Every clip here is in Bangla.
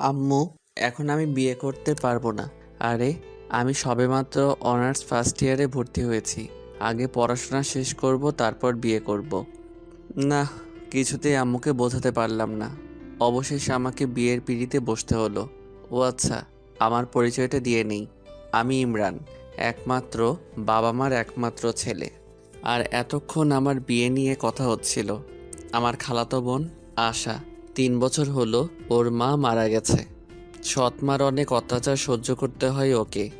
আম্মু, এখন আমি বিয়ে করতে পারব না। আরে, আমি সবেমাত্র অনার্স ফার্স্ট ইয়ারে ভর্তি হয়েছি। আগে পড়াশোনা শেষ করব, তারপর বিয়ে করব। না, কিছুতেই আম্মুকে বোঝাতে পারলাম না। অবশেষে আমাকে বিয়ের পিড়িতে বসতে হলো। ও আচ্ছা আমার পরিচয়টা দিয়ে নেই। আমি ইমরান, একমাত্র বাবা মার একমাত্র ছেলে। আর এতক্ষণ আমার বিয়ে নিয়ে কথা হচ্ছিল। আমার খালাতো বোন আশা তিন বছর হলো ওর মা মারা গেছে। সৎমার অনেক অত্যাচার সহ্য করতে হয় ওকে।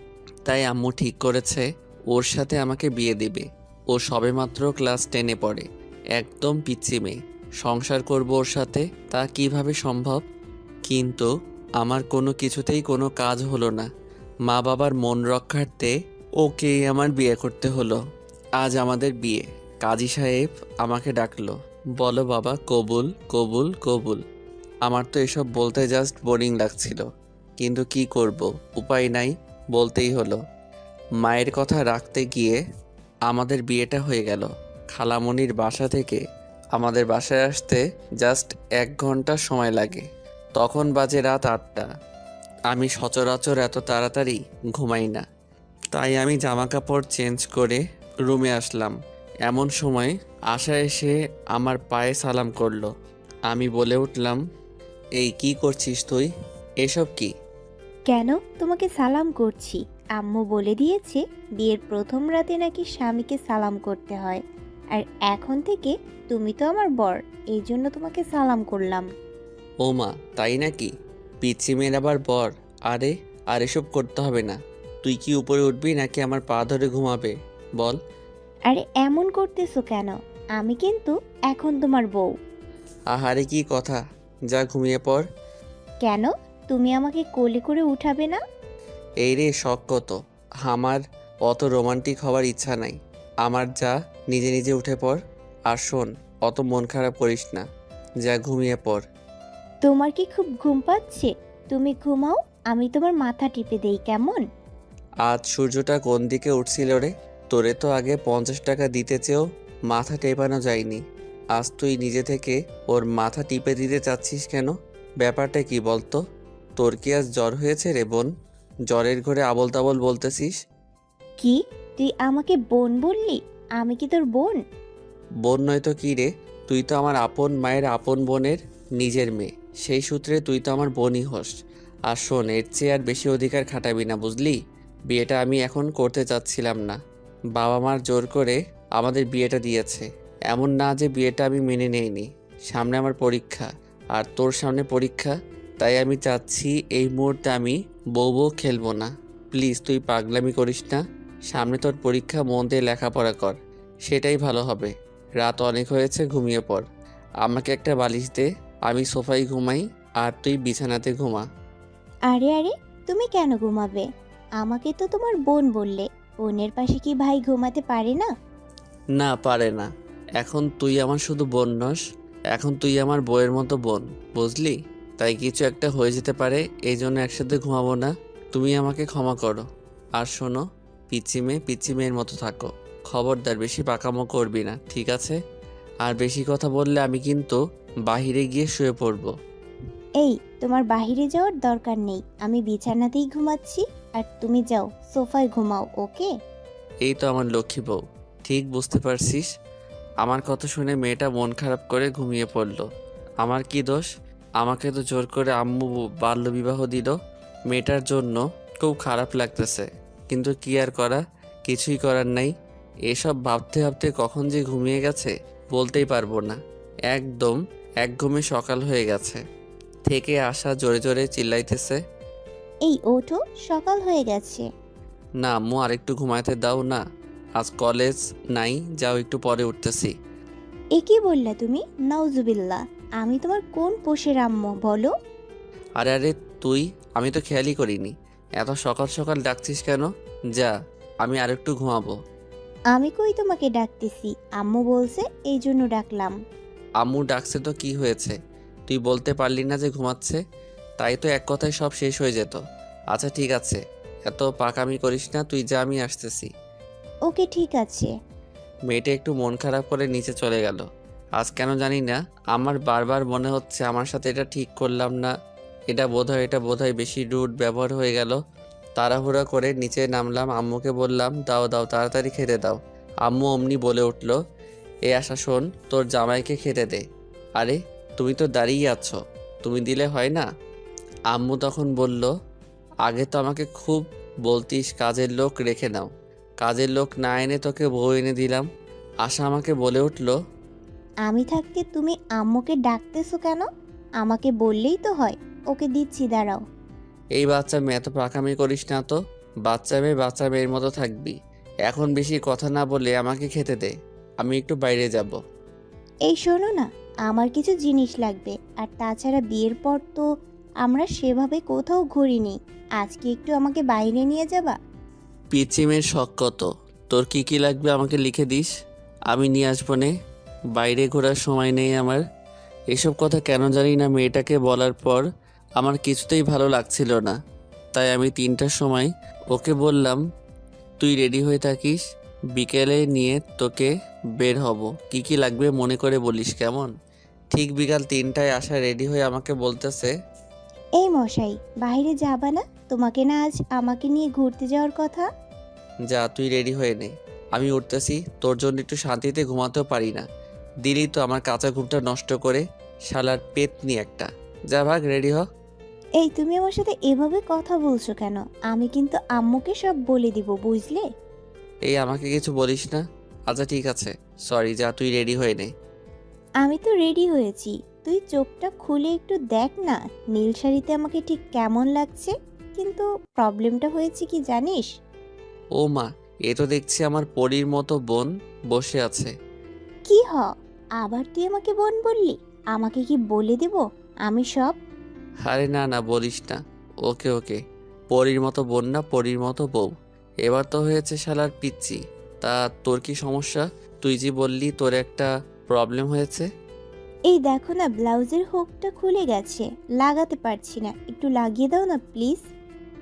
তাই আম্মু ঠিক করেছে, ওর সাথে আমাকে বিয়ে দেবে। ও সবেমাত্র ক্লাস টেনে পড়ে। একদম পিচ্ছি মেয়ে। সংসার করব ওর সাথে, তা কীভাবে সম্ভব? কিন্তু আমার কোনো কিছুতেই কোনো কাজ হলো না। মা বাবার মন রক্ষার্থে ওকে আমার বিয়ে করতে হলো। আজ আমাদের বিয়ে। কাজী সাহেব আমাকে ডাকলো। বলো বাবা, কবুল কবুল কবুল। আমার তো এসব বলতে জাস্ট বোরিং লাগছিল। কিন্তু কি করব? উপায় নাই, বলতেই হলো। মায়ের কথা রাখতে গিয়ে আমাদের বিয়েটা হয়ে গেল। খালামণির বাসা থেকে আমাদের বাসায় আসতে জাস্ট এক ঘণ্টা সময় লাগে। তখন বাজে রাত আটটা। আমি সচরাচর এত তাড়াতাড়ি ঘুমাই না। তাই আমি জামা কাপড় চেঞ্জ করে রুমে আসলাম। এমন সময় আশা এসে আমার পায়ে সালাম করল। আমি বলে উঠলাম এই কি করছিস তুই? এসব কি? কেন? তোমাকে সালাম করছি। আম্মু বলে দিয়েছে বিয়ের প্রথম রাতে নাকি স্বামীকে সালাম করতে হয়। আর এখন থেকে তুমি তো আমার বর এই জন্য তোমাকে সালাম করলাম। ও মা তাই নাকি? পিচ্ছি মেয়ের আবার বর? আরে আর এসব করতে হবে না। তুই কি উপরে উঠবি নাকি আমার পা ধরে ঘুমাবে? বল। আরে এমন করতেছো কেন? আমি কিন্তু এখন তোমার বউ। আহারে কি কথা? যা ঘুমিয়ে পড়। কেন? তুমি আমাকে কোলে করে উঠাবে না? এই রে শখ কত। আমার অত রোমান্টিক হওয়ার ইচ্ছা নাই। আমার যা নিজে নিজে উঠে পড়। আর শোন অত মন খারাপ করিস না। যা ঘুমিয়ে পড়। তোমার কি খুব ঘুম পাচ্ছে? তুমি ঘুমাও আমি তোমার মাথা টিপে দেই কেমন? আজ সূর্যটা কোন দিকে উঠছিল রে? তোরে তো আগে পঞ্চাশ টাকা দিতে চেয়েও মাথা টেপানো যায়নি। আজ তুই নিজে থেকে ওর মাথা টিপে দিতে চাচ্ছিস কেন? ব্যাপারটা কি বলতো? তোর কি আজ জ্বর হয়েছে রে বোন? জ্বরের ঘরে আবল তাবল বলতেছিস? কি? তুই আমাকে বোন বললি? আমি কি তোর বোন? বোন নয় তো কি রে? তুই তো আমার আপন মায়ের আপন বোনের নিজের মেয়ে। সেই সূত্রে তুই তো আমার বোনই হোস। আর শোন এর চেয়ে আর বেশি অধিকার খাটাবি না বুঝলি? বিয়েটা আমি এখন করতে চাচ্ছিলাম না। বাবা মার জোর করে আমাদের বিয়েটা দিয়েছে। এমন না যে বিয়েটা আমি মেনে নেইনি। সামনে আমার পরীক্ষা, আর তোর সামনে পরীক্ষা, তাই আমি চাচ্ছি এই মুহূর্তে আমি বউ বউ খেলব না। প্লিজ, তুই পাগলামি করিস না। সামনে তোর পরীক্ষা মন দিয়ে লেখাপড়া কর। সেটাই ভালো হবে। রাত অনেক হয়েছে, ঘুমিয়ে পড়। আমাকে একটা বালিশ দে, আমি সোফায় ঘুমাই, আর তুই বিছানাতে ঘুমা। আরে আরে, তুমি কেন ঘুমাবে? আমাকে তো তোমার বোন বললে। বোনের পাশে কি ভাই ঘুমাতে পারে না? না পারে না। এখন তুই আমার শুধু বোন নস এখন তুই আমার বইয়ের মতো বোন বুঝলি? তাই কিছু একটা হয়ে যেতে পারে এই জন্য একসাথে ঘুমাবো না। তুমি আমাকে ক্ষমা করো। আর শোনো পিচ্ছি মেয়ে পিচ্ছি মেয়ের মতো থাকো। খবরদার বেশি পাকামো করবি না ঠিক আছে? আর বেশি কথা বললে আমি কিন্তু বাহিরে গিয়ে শুয়ে পড়ব। এই তোমার বাইরে যাওয়ার দরকার নেই। আমি বিছানাতেই ঘুমাচ্ছি। আর তুমি যাও, সোফায় ঘুমাও, ওকে? এই তো আমার লক্ষ্মী বউ। ঠিক বুঝতে পারছিস? আমার কথা শুনে মেয়েটা মন খারাপ করে ঘুমিয়ে পড়ল। আমার কি দোষ? আমাকে তো জোর করে আম্মু বাল্যবিবাহ দিল। মেয়েটার জন্য খুব খারাপ লাগতেছে। কিন্তু কি আর করা? কিছুই করার নাই। এসব ভাবতে ভাবতে কখন যে ঘুমিয়ে গেছে বলতেই পারব না। একদম এক ঘুমে সকাল হয়ে গেছে। থেকে আসা জোরে জোরে চিল্লাইতেছে। এই ওঠো সকাল হয়ে গেছে। না আম্মু আর একটু ঘুমাইতে দাও না। আজ কলেজ নাই যাও একটু পরে উঠতেছি। এ কি বললা তুমি? নাউজুবিল্লাহ আমি তোমার কোন পোষের আম্মু বলো? আরে আরে তুই আমি তো খেয়ালই করিনি। এত সকাল সকাল ডাকছিস কেন? যা আমি আরেকটু ঘুমাবো। আমি কই তোমাকে ডাকতেছি? আম্মু বলছে এই জন্য ডাকলাম। আম্মু ডাকছে তো কি হয়েছে? তুই বলতে পারলি না যে ঘুমাচ্ছে? তাই তো এক কথায় সব শেষ হয়ে যেত। আচ্ছা ঠিক আছে। এত পাকামি করিস না তুই যা আমি আসতেছি। ওকে ঠিক আছে। মেয়েটা একটু মন খারাপ করে নিচে চলে গেল। আজ কেন জানি না আমার বারবার মনে হচ্ছে আমার সাথে এটা ঠিক করলাম না। এটা বোধহয় এটা বোধহয় বেশি রুট ব্যবহার হয়ে গেল। তাড়াহুড়া করে নিচে নামলাম আম্মুকে বললাম দাও দাও তাড়াতাড়ি খেতে দাও। আম্মু অমনি বলে উঠল এ আশা শোন তোর জামাইকে খেতে দে। আরে তুমি তো দাঁড়িয়ে আছো। তুমি দিলে হয় না? আম্মু তখন বলল আগে তো আমাকে খুব বলতিস কাজের লোক রেখে নাও। কাজের লোক না এনে তোকে বউ এনে দিলাম। আশা আমাকে বলে উঠল আমি থাকতে তুমি আম্মুকে ডাকতেছো কেন? আমাকে বললেই তো হয়। ওকে দিচ্ছি দাঁড়াও। এই বাচ্চা মেয়ে এত পাকামি করিস না তো। বাচ্চা মেয়ে বাচ্চা মেয়ের মতো থাকবি। এখন বেশি কথা না বলে আমাকে খেতে দে। আমি একটু বাইরে যাব। এই শোনো না আমার কিছু জিনিস লাগবে। আর তাছাড়া বিয়ের পর তো আমরা সেভাবে কোথাও ঘুরিনি। আজকে একটু আমাকে বাইরে নিয়ে যাবা? পিচিমের শখ কত? তোর কি কি লাগবে আমাকে লিখে দিস? আমি নিয়ে আসব নে। বাইরে ঘোরার সময় নেই আমার। এসব কথা কেন জানি না মেয়েটাকে বলার পর আমার কিছুতেই ভালো লাগছিল না। তাই আমি তিনটার সময় ওকে বললাম, তুই রেডি হয়ে থাকিস। বিকেলে নিয়ে তোকে বের হব। কি কি লাগবে মনে করে বলিস কেমন? ঠিক বিকাল তিনটায় আসা রেডি হয়ে আমাকে বলতেছে এই মশাই বাইরে যাবা না? তোমাকে না আজ আমাকে নিয়ে ঘুরতে যাওয়ার কথা? যা তুই রেডি হয়ে নে। আমি উঠতেছি তোর জন্য একটু শান্তিতে ঘুমাতেও পারি না। দিলি তো আমার কাঁচা ঘুমটা নষ্ট করে শালার পেতনি একটা। যা ভাগ রেডি হ। এই তুমি আমার সাথে এভাবে কথা বলছো কেন? আমি কিন্তু আম্মুকে সব বলে দিব বুঝলে? এই আমাকে কিছু বলিস না? আচ্ছা ঠিক আছে। সরি যা তুই রেডি হয়ে নে। আমি তো রেডি হয়েছি। তুই চোখটা খুলে একটু দেখ না নীল শাড়িতে আমাকে ঠিক কেমন লাগছে? কিন্তু প্রবলেমটা হয়েছে কি জানিস? ও মা এ তো দেখছি আমার পরীর মতো বোন বসে আছে। কি হ আবার তুই আমাকে বোন বললি? আমাকে কি বলে দেব? আমি সব? আরে না না বলিস না। ওকে ওকে। পরীর মতো বোন না পরীর মতো বউ। এবার তো হয়েছে শালার পিচ্ছি তা তোর কি সমস্যা? তুই যে বললি তোর একটা প্রবলেম হয়েছে? এই দেখো না ব্লাউজের হুকটা খুলে গেছে লাগাতে পারছি না। একটু লাগিয়ে দাও না প্লিজ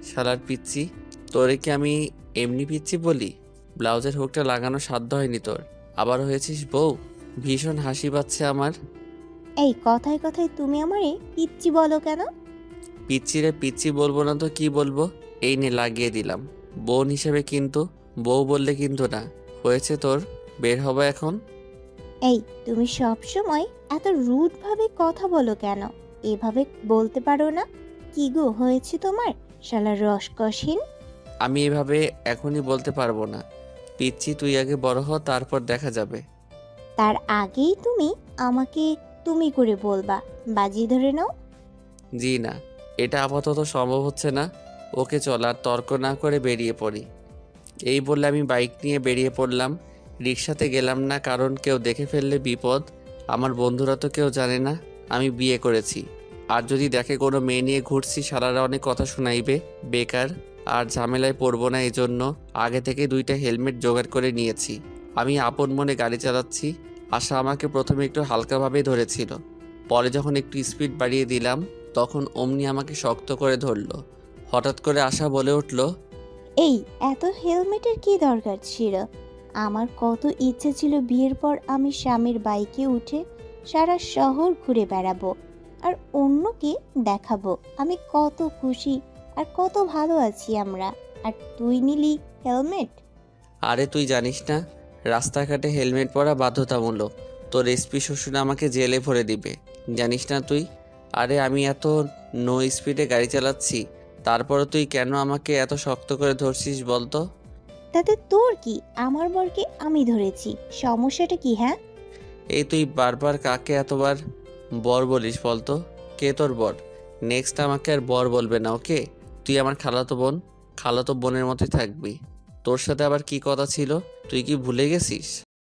শালার পিচ্ছি তোরে কি আমি এমনি পিচ্ছি বলি? ব্লাউজের হুকটা লাগানো সাধ্য হয়নি তোর। আবার হয়েছিস বউ? ভীষণ হাসি পাচ্ছে আমার। এই কথায় কথায় তুমি আমারে পিচ্ছি বলো কেন? পিচ্ছি রে পিচ্ছি বলব না তো কি বলব? এই নে লাগিয়ে দিলাম। বোন হিসেবে কিন্তু বউ বললে কিন্তু না। হয়েছে তোর বের হব এখন। এই তুমি সব সময় এত রুড ভাবে কথা বলো কেন? এভাবে বলতে পারো না? কি গো হয়েছে তোমার? শালা রসকসহীন। আমি এভাবে এখনই বলতে পারব না। পিচ্ছি তুই আগে বড় হ তারপর দেখা যাবে। তার আগেই তুমি আমাকে তুমি করে বলবা। বাজি ধরে নাও। জি না এটা আপাতত সম্ভব হচ্ছে না। ওকে চল আর তর্ক না করে বেরিয়ে পড়ি। এই বললে আমি বাইক নিয়ে বেরিয়ে পড়লাম। রিক্সাতে গেলাম না কারণ কেউ দেখে ফেললে বিপদ। আমার বন্ধুরা তো কেউ জানে না, আমি বিয়ে করেছি। আর যদি দেখে কোনো মেয়ে নিয়ে ঘুরছি সারারা অনেক কথা শোনাইবে, বেকার। আর ঝামেলায় পড়ব না এই জন্য আগে থেকে দুইটা হেলমেট জোগাড় করে নিয়েছি। আমি আপন মনে গাড়ি চালাচ্ছি, আশা আমাকে প্রথমে একটু হালকাভাবেই ধরেছিল। পরে যখন একটু স্পিড বাড়িয়ে দিলাম, তখন অমনি আমাকে শক্ত করে ধরলো। হঠাৎ করে আশা বলে উঠল, এই, এত হেলমেটের কি দরকার ছিল? আমার কত ইচ্ছে ছিল বিয়ের পর আমি স্বামীর বাইকে উঠে সারা শহর ঘুরে বেড়াবো আর অন্যকে দেখাবো। আমি কত খুশি আর কত ভালো আছি আমরা। আর তুই নিলি হেলমেট? আরে তুই জানিস না, রাস্তাঘাটে হেলমেট পরা বাধ্যতামূলক। তোর এসপি শ্বশুর আমাকে জেলে ভরে দিবে। জানিস না তুই? আরে আমি এত নো স্পিডে গাড়ি চালাচ্ছি তারপরে তুই কেন আমাকে এত শক্ত করে ধরছিস বলতো? তাতে তোর কি? আমার বরকে আমি ধরেছি। সমস্যাটা কি হ্যাঁ? এই তুই বারবার কাকে এতবার বর বলিস বলতো? কে তোর বর? নেক্সট আমাকে আর বর বলবে না ওকে তুই আমার খালাতো বোন। খালাতো বোনের মতোই থাকবি। তোর সাথে আবার কি কথা ছিল? তুই কি ভুলে গেছিস?